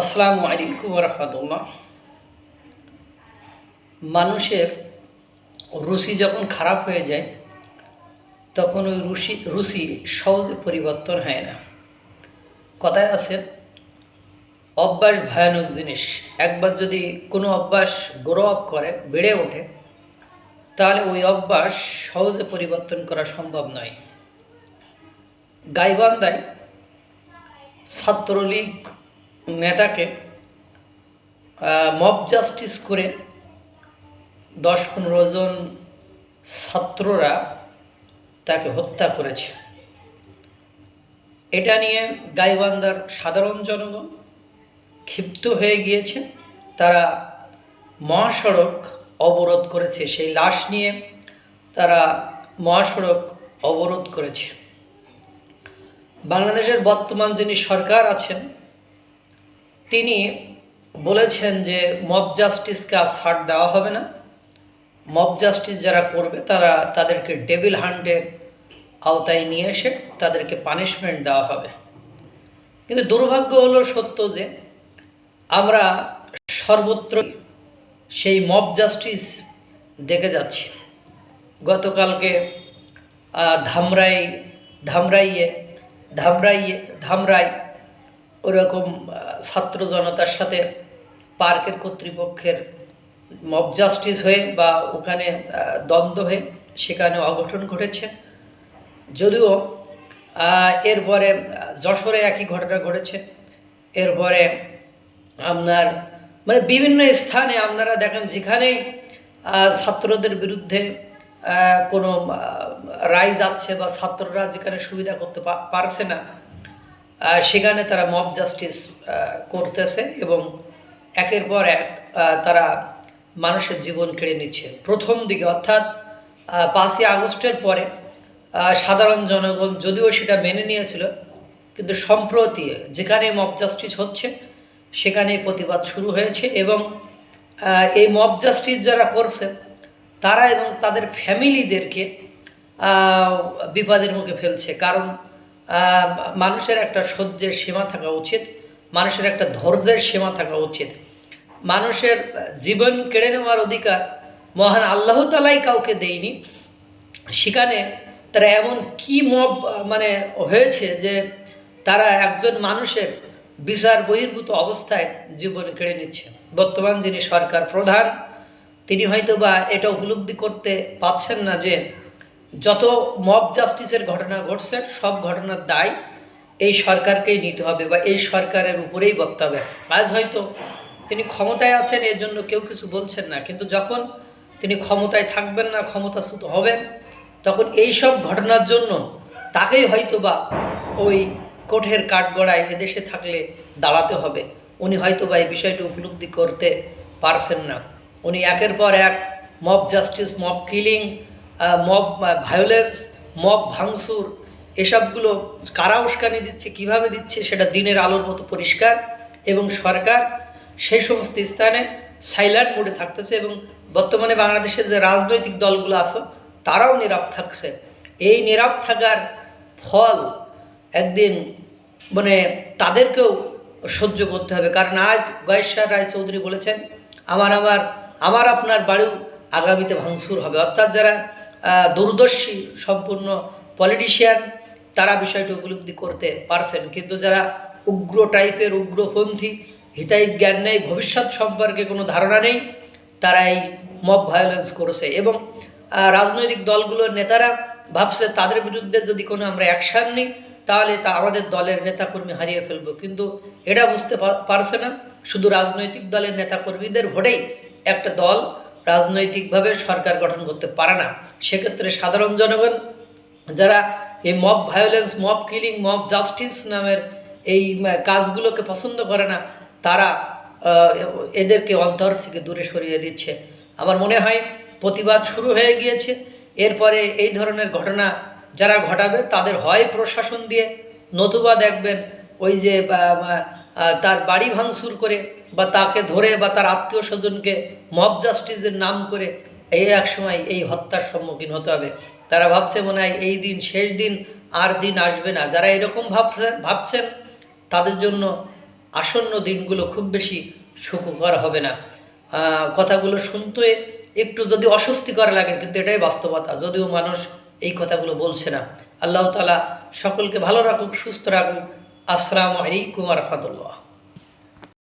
আসসালামু আলাইকুম রহমতুল্লাহ। মানুষের রুচি যখন খারাপ হয়ে যায়, তখন ওই রুচি রুচি সহজে পরিবর্তন হয় না। কথায় আছে, অভ্যাস ভয়ানক জিনিস। একবার যদি কোনো অভ্যাস গ্রো আপ করে, বেড়ে ওঠে, তাহলে ওই অভ্যাস সহজে পরিবর্তন করা সম্ভব নয়। গাইবান্ধায় ছাত্রলীগ নেতাকে মব জাস্টিস করে দশ পনেরো জন ছাত্ররা তাকে হত্যা করেছে। এটা নিয়ে গাইবান্ধার সাধারণ জনগণ ক্ষিপ্ত হয়ে গিয়েছে। তারা মহাসড়ক অবরোধ করেছে, সেই লাশ নিয়ে তারা মহাসড়ক অবরোধ করেছে। বাংলাদেশের বর্তমান যিনি সরকার আছেন তিনি বলেছেন যে মব জাস্টিসকে আর ছাড় দেওয়া হবে না। মব জাস্টিস যারা করবে, তারা তাদেরকে ডেভিল হান্ডের আওতায় নিয়ে এসে তাদেরকে পানিশমেন্ট দেওয়া হবে। কিন্তু দুর্ভাগ্য হলো সত্য যে আমরা সর্বত্র সেই মব জাস্টিস দেখে যাচ্ছি। গতকালকে ধামরাই, ধামরাইয়ে ধামরাইয়ে, ধামরাই ওরকম ছাত্র জনতার সাথে পার্কের কর্তৃপক্ষের মব জাস্টিস হয়ে বা ওখানে দ্বন্দ্ব হয়ে সেখানে অঘটন ঘটেছে। যদিও এরপরে যশোরে একই ঘটনা ঘটেছে। এরপরে আপনার মানে বিভিন্ন স্থানে আপনারা দেখেন যেখানেই ছাত্রদের বিরুদ্ধে কোনো রায় যাচ্ছে বা ছাত্ররা যেখানে সুবিধা করতে পারছে না সেখানে তারা মব জাস্টিস করতেছে এবং একের পর এক তারা মানুষের জীবন কেড়ে নিচ্ছে। প্রথম দিকে অর্থাৎ পাঁচই আগস্টের পরে সাধারণ জনগণ যদিও সেটা মেনে নিয়েছিল, কিন্তু সম্প্রতি যেখানে মব জাস্টিস হচ্ছে সেখানে প্রতিবাদ শুরু হয়েছে এবং এই মব জাস্টিস যারা করছে, তারা এবং তাদের ফ্যামিলিদেরকে বিপদের মুখে ফেলছে। কারণ মানুষের একটা সহ্যের সীমা থাকা উচিত, মানুষের একটা ধৈর্যের সীমা থাকা উচিত। মানুষের জীবন কেড়ে নেওয়ার অধিকার মহান আল্লাহ তালাই কাউকে দেয়নি। সেখানে তারা এমন কি মব মানে হয়েছে যে তারা একজন মানুষের বিচার বহির্ভূত অবস্থায় জীবন কেড়ে নিচ্ছে। বর্তমান যিনি সরকার প্রধান, তিনি হয়তো বা এটা উপলব্ধি করতে পারছেন না যে যত মব জাস্টিসের ঘটনা ঘটছে, সব ঘটনার দায় এই সরকারকেই নিতে হবে বা এই সরকারের উপরেই বলতে হবে আজ হয়তো তিনি ক্ষমতায় আছেন, এর জন্য কেউ কিছু বলছেন না, কিন্তু যখন তিনি ক্ষমতায় থাকবেন না, ক্ষমতাচ্যুত হবেন, তখন এই সব ঘটনার জন্য তাকেই হয়তো বা ওই কোঠের কাঠগড়ায় এদেশে থাকলে দাঁড়াতে হবে। উনি হয়তো বা এই বিষয়টি উপলব্ধি করতে পারছেন না। উনি একের পর এক mob justice mob killing mob violence mob ভাঙচুর, এসবগুলো কারা উস্কানি দিচ্ছে, কীভাবে দিচ্ছে, সেটা দিনের আলোর মতো পরিষ্কার এবং সরকার সেই সমস্ত স্থানে সাইলেন্ট মোডে থাকতেছে এবং বর্তমানে বাংলাদেশের যে রাজনৈতিক দলগুলো আছে, তারাও নীরব থাকছে। এই নীরব থাকার ফল একদিন মানে তাদেরকেও সহ্য করতে হবে। কারণ আজ গয়েশ্বর রায় চৌধুরী বলেছেন, আমার আমার আমার আপনার বাড়িও আগামীতে ভাঙচুর হবে। অর্থাৎ যারা দূরদর্শী সম্পূর্ণ পলিটিশিয়ান তারা বিষয়টি উপলব্ধি করতে পারছেন। কিন্তু যারা উগ্র টাইপের উগ্রপন্থী হিতাহিত জ্ঞান নেই, ভবিষ্যৎ সম্পর্কে কোনো ধারণা নেই, তারা এই মব ভায়োলেন্স করেছে। এবং রাজনৈতিক দলগুলোর নেতারা ভাবছে, তাদের বিরুদ্ধে যদি কোনো আমরা অ্যাকশান নিই, তাহলে তা আমাদের দলের নেতাকর্মী হারিয়ে ফেলব। কিন্তু এটা বুঝতে পারছে না। শুধু রাজনৈতিক দলের নেতাকর্মীদের ভোটেই একটা দল রাজনৈতিকভাবে সরকার গঠন করতে পারে না। সেক্ষেত্রে সাধারণ জনগণ যারা এই mob violence mob killing mob justice নামের এই কাজগুলোকে পছন্দ করে না, তারা এদেরকে অন্তর থেকে দূরে সরিয়ে দিচ্ছে। আমার মনে হয় প্রতিবাদ শুরু হয়ে গিয়েছে। এরপরে এই ধরনের ঘটনা যারা ঘটাবে, তাদের হয় প্রশাসন দিয়ে। নতুবা দেখবেন ওই যে তার বাড়ি ভাঙচুর করে বা তাকে ধরে বা তার আত্মীয় স্বজনকে মব জাস্টিসের নাম করে এই এক সময় এই হত্যার সম্মুখীন হতে হবে। তারা ভাবছে মনে হয় এই দিন শেষ দিন আর দিন আসবে না। যারা এরকম ভাবছেন ভাবছেন, তাদের জন্য আসন্ন দিনগুলো খুব বেশি সুখকর হবে না। কথাগুলো শুনতে একটু যদি অস্বস্তিকর লাগে, কিন্তু এটাই বাস্তবতা। যদিও মানুষ এই কথাগুলো বলছে না। আল্লাহ তালা সকলকে ভালো রাখুক, সুস্থ রাখুক। আসসালামু আলাইকুম রহমতুল্লাহ।